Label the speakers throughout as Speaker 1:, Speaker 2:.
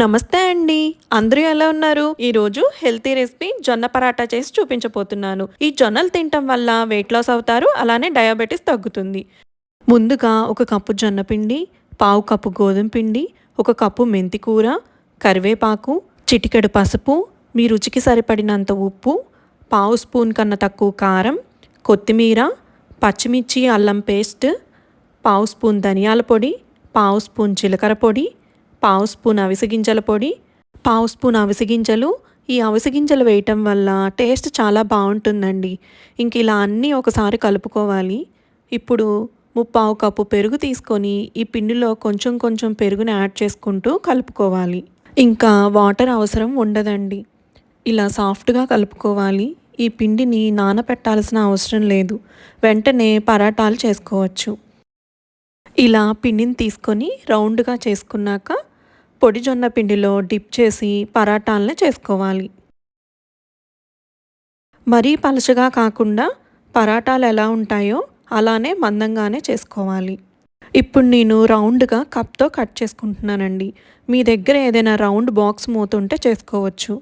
Speaker 1: నమస్తే అండి. అందరూ ఎలా ఉన్నారు? ఈరోజు హెల్తీ రెసిపీ జొన్న పరాటా చేసి చూపించబోతున్నాను. ఈ జొన్నలు తినటం వల్ల వెయిట్ లాస్ అవుతారు అలానే డయాబెటీస్ తగ్గుతుంది. ముందుగా ఒక కప్పు జొన్న పిండి పావు కప్పు గోధుమ పిండి ఒక కప్పు మెంతి కూర కరివేపాకు చిటికెడు పసుపు మీ రుచికి సరిపడినంత ఉప్పు పావు స్పూన్ కన్నా తక్కువ కారం కొత్తిమీర పచ్చిమిర్చి అల్లం పేస్ట్ పావు స్పూన్ ధనియాల పొడి పావు స్పూన్ జీలకర్ర పొడి పావు స్పూన్ అవిసె గింజల పొడి పావు స్పూన్ అవిసె గింజలు. ఈ అవిసె గింజలు వేయటం వల్ల టేస్ట్ చాలా బాగుంటుందండి. ఇంక ఇలా అన్నీ ఒకసారి కలుపుకోవాలి. ఇప్పుడు ముప్పావు కప్పు పెరుగు తీసుకొని ఈ పిండిలో కొంచెం కొంచెం పెరుగుని యాడ్ చేసుకుంటూ కలుపుకోవాలి. ఇంకా వాటర్ అవసరం ఉండదండి. ఇలా సాఫ్ట్గా కలుపుకోవాలి. ఈ పిండిని నానపెట్టాల్సిన అవసరం లేదు. వెంటనే పరాటాలు చేసుకోవచ్చు. ఇలా పిండిని తీసుకొని రౌండ్గా చేసుకున్నాక పొడి జొన్న పిండిలో డిప్ చేసి పరాటాలను చేసుకోవాలి. మరీ పలచగా కాకుండా పరాటాలు ఎలా ఉంటాయో అలానే మందంగానే చేసుకోవాలి. ఇప్పుడు నేను రౌండ్గా కప్తో కట్ చేసుకుంటున్నానండి. మీ దగ్గర ఏదైనా రౌండ్ బాక్స్ మూతుంటే చేసుకోవచ్చు.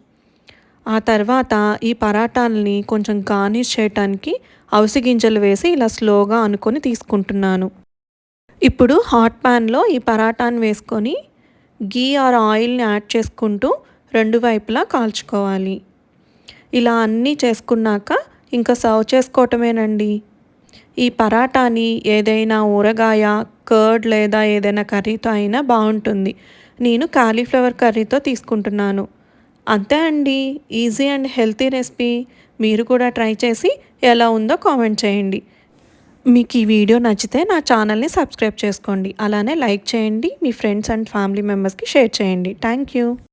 Speaker 1: ఆ తర్వాత ఈ పరాటాలని కొంచెం గార్నిష్ చేయటానికి అవిసి గింజలు వేసి ఇలా స్లోగా అనుకొని తీసుకుంటున్నాను. ఇప్పుడు హాట్ ప్యాన్లో ఈ పరాటాను వేసుకొని గీ ఆర్ ఆయిల్ని యాడ్ చేసుకుంటూ రెండు వైపులా కాల్చుకోవాలి. ఇలా అన్నీ చేసుకున్నాక ఇంకా సర్వ్ చేసుకోవటమేనండి. ఈ పరాటాని ఏదైనా ఊరగాయ కర్డ్ లేదా ఏదైనా కర్రీతో అయినా బాగుంటుంది. నేను కాలీఫ్లవర్ కర్రీతో తీసుకుంటున్నాను. అంతే అండి. Easy and healthy recipe. మీరు కూడా ట్రై చేసి ఎలా ఉందో కామెంట్ చేయండి. మీకు ఈ వీడియో నచ్చితే నా ఛానల్ని సబ్స్క్రైబ్ చేసుకోండి. అలానే లైక్ చేయండి. మీ ఫ్రెండ్స్ అండ్ ఫ్యామిలీ మెంబర్స్కి షేర్ చేయండి. Thank you.